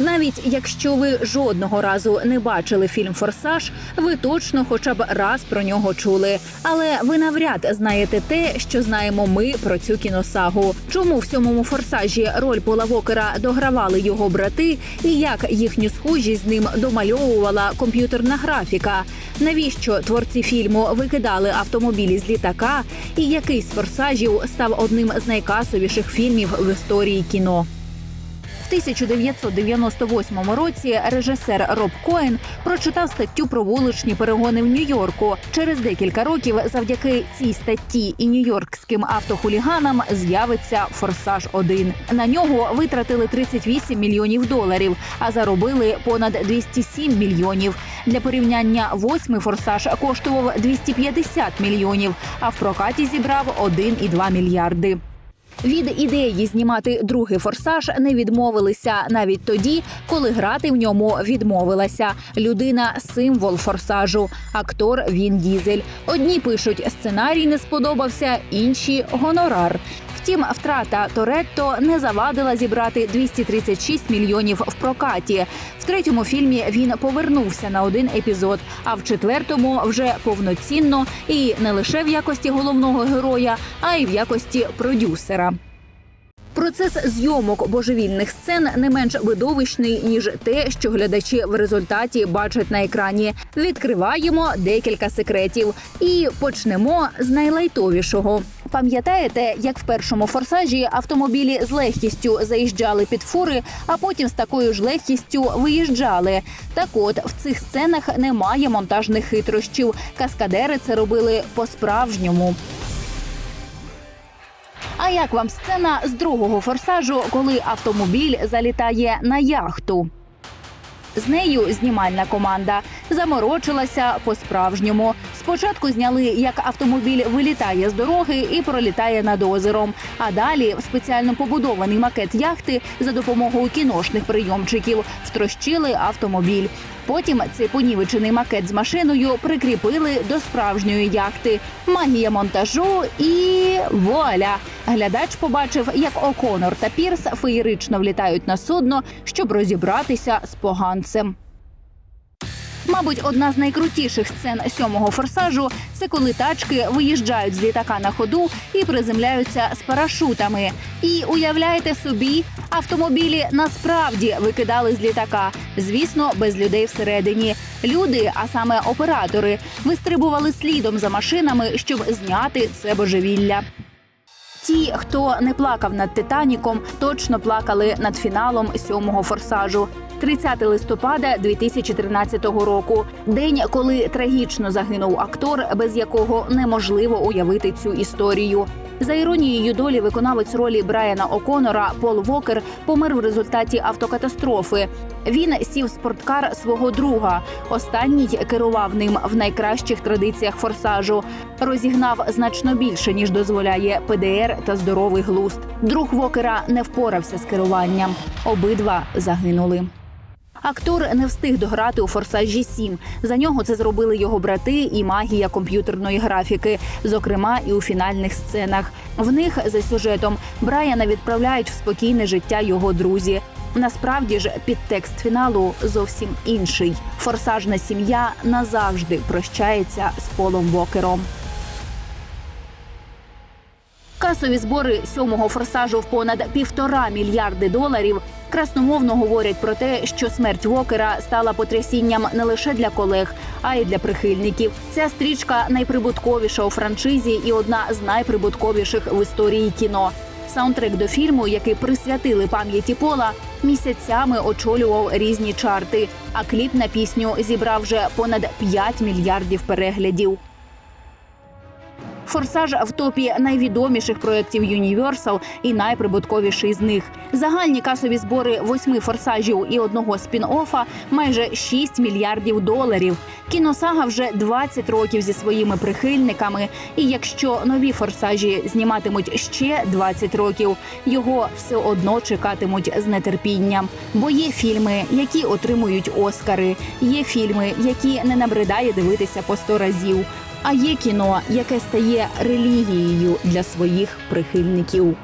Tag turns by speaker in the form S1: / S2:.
S1: Навіть якщо ви жодного разу не бачили фільм Форсаж, ви точно хоча б раз про нього чули. Але ви навряд знаєте те, що знаємо ми про цю кіносагу. Чому в сьомому форсажі роль Пола Вокера догравали його брати, і як їхню схожість з ним домальовувала комп'ютерна графіка? Навіщо творці фільму викидали автомобілі з літака? І який з форсажів став одним з найкасовіших фільмів в історії кіно? В 1998 році режисер Роб Коен прочитав статтю про вуличні перегони в Нью-Йорку. Через декілька років, завдяки цій статті і нью-йоркським автохуліганам, з'явиться Форсаж 1 На нього витратили 38 мільйонів доларів, а заробили понад 207 мільйонів. Для порівняння восьмий форсаж коштував 250 мільйонів, а в прокаті зібрав 1,2 мільярди. Від ідеї знімати другий форсаж не відмовилися навіть тоді, коли грати в ньому відмовилася. Людина символ форсажу, актор Він Дізель. Одні пишуть, сценарій не сподобався, інші гонорар. Втім, втрата Торетто не завадила зібрати 236 мільйонів в прокаті. В третьому фільмі він повернувся на один епізод, а в четвертому вже повноцінно і не лише в якості головного героя, а й в якості продюсера. Процес зйомок божевільних сцен не менш видовищний ніж те, що глядачі в результаті бачать на екрані. Відкриваємо декілька секретів і почнемо з найлайтовішого. Пам'ятаєте, як в першому форсажі автомобілі з легкістю заїжджали під фури, а потім з такою ж легкістю виїжджали. Так от в цих сценах немає монтажних хитрощів. Каскадери це робили по-справжньому. А як вам сцена з другого форсажу, коли автомобіль залітає на яхту? З нею знімальна команда заморочилася по-справжньому. Спочатку зняли, як автомобіль вилітає з дороги і пролітає над озером. А далі в спеціально побудований макет яхти за допомогою кіношних прийомчиків втрощили автомобіль. Потім цей понівечений макет з машиною прикріпили до справжньої яхти. Магія монтажу і вуаля! Глядач побачив, як О'Конор та Пірс феєрично влітають на судно, щоб розібратися з поганцем. Мабуть, одна з найкрутіших сцен сьомого форсажу це коли тачки виїжджають з літака на ходу і приземляються з парашутами. І уявляєте собі, автомобілі насправді викидали з літака. Звісно, без людей всередині. Люди, а саме оператори, вистрибували слідом за машинами, щоб зняти це божевілля. Ті, хто не плакав над Титаніком, точно плакали над фіналом сьомого форсажу. 30 листопада 2013 року. День, коли трагічно загинув актор, без якого неможливо уявити цю історію. За іронією долі, виконавець ролі Брайана О'Конора Пол Вокер помер в результаті автокатастрофи. Він сів спорткар свого друга. Останній керував ним в найкращих традиціях форсажу. Розігнав значно більше ніж дозволяє ПДР та здоровий глузд. Друг Вокера не впорався з керуванням. Обидва загинули. Актор не встиг дограти у форсажі 7. За нього це зробили його брати і магія комп'ютерної графіки, зокрема і у фінальних сценах. В них за сюжетом Брайана відправляють в спокійне життя його друзі. Насправді ж підтекст фіналу зовсім інший. Форсажна сім'я назавжди прощається з Полом Вокером. Касові збори сьомого форсажу в понад півтора мільярди доларів красномовно говорять про те, що смерть Вокера стала потрясінням не лише для колег, а й для прихильників. Ця стрічка найприбутковіша у франшизі і одна з найприбутковіших в історії кіно. Саундтрек до фільму, який присвятили пам'яті Пола, місяцями очолював різні чарти. А кліп на пісню зібрав вже понад 5 мільярдів переглядів. Форсаж в топі найвідоміших проєктів Universal і найприбутковіший з них. Загальні касові збори восьми форсажів і одного спін-оффа майже 6 мільярдів доларів. Кіносага вже 20 років зі своїми прихильниками. І якщо нові форсажі зніматимуть ще 20 років, його все одно чекатимуть з нетерпінням. Бо є фільми, які отримують Оскари, є фільми, які не набридає дивитися по 100 разів. А є кіно, яке стає релігією для своїх прихильників.